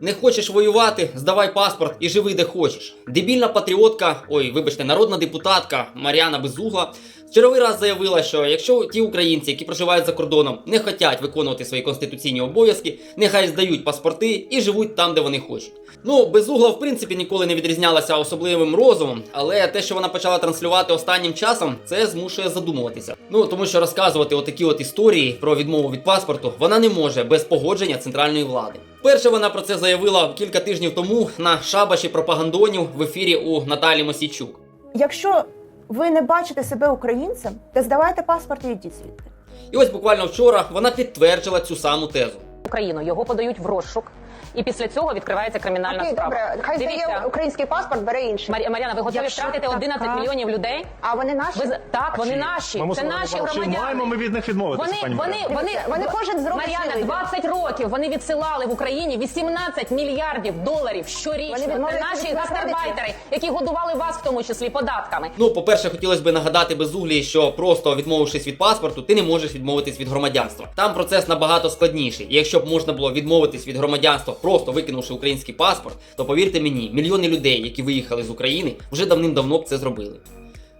Не хочеш воювати, здавай паспорт і живи де хочеш. Дебільна патріотка, ой, вибачте, народна депутатка Маріана Безугла черговий раз заявила, що якщо ті українці, які проживають за кордоном, не хочуть виконувати свої конституційні обов'язки, нехай здають паспорти і живуть там, де вони хочуть. Ну, Безугла, в принципі, ніколи не відрізнялася особливим розумом, але те, що вона почала транслювати останнім часом, це змушує задумуватися. Ну тому що розказувати отакі от історії про відмову від паспорту вона не може без погодження центральної влади. Перше вона про це заявила кілька тижнів тому на шабаші пропагандонів в ефірі у Наталі Мосійчук. Якщо ви не бачите себе українцем, то здавайте паспорт і йдіть звідти. І ось буквально вчора вона підтвердила цю саму тезу. Україну. Його подають в розшук, і після цього відкривається кримінальна Окей, справа. добре, хай Дивіться, здає український паспорт, бере інший. Марі- Мар'яна, ви готові Якщо втратити 11 така- мільйонів людей? А вони наші? Ви з- так, вони Чи- наші. Ми Це мусимо- наші Чи громадяни. маємо ми від них відмовитися, Вони, пані вони, Мар'яна? вони, Дивіться, вони кожен з Мар'яна, сили. 20 років вони відсилали в Україні 18 мільярдів доларів щорічно. Вони Це відмовляються наші від гастарбайтери, які годували вас в тому числі податками. Ну, по-перше, хотілося б нагадати безуглій, що просто відмовившись від паспорту, ти не можеш відмовитись від громадянства. Там процес набагато складніший. І якщо б можна було відмовитись від громадянства, просто викинувши український паспорт, то повірте мені, мільйони людей, які виїхали з України, вже давним-давно б це зробили.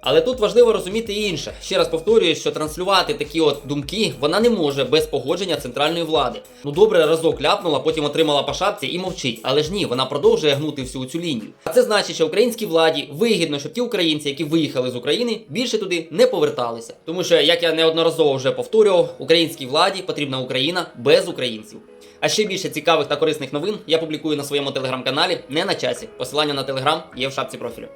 Але тут важливо розуміти інше. Ще раз повторюю, що транслювати такі от думки вона не може без погодження центральної влади. Ну добре, разок ляпнула, потім отримала по шапці і мовчить. Але ж ні, вона продовжує гнути всю цю лінію. А це значить, що українській владі вигідно, щоб ті українці, які виїхали з України, більше туди не поверталися. Тому що, як я неодноразово вже повторював, українській владі потрібна Україна без українців. А ще більше цікавих та корисних новин я публікую на своєму телеграм-каналі не на часі. Посилання на телеграм є в шапці профілю.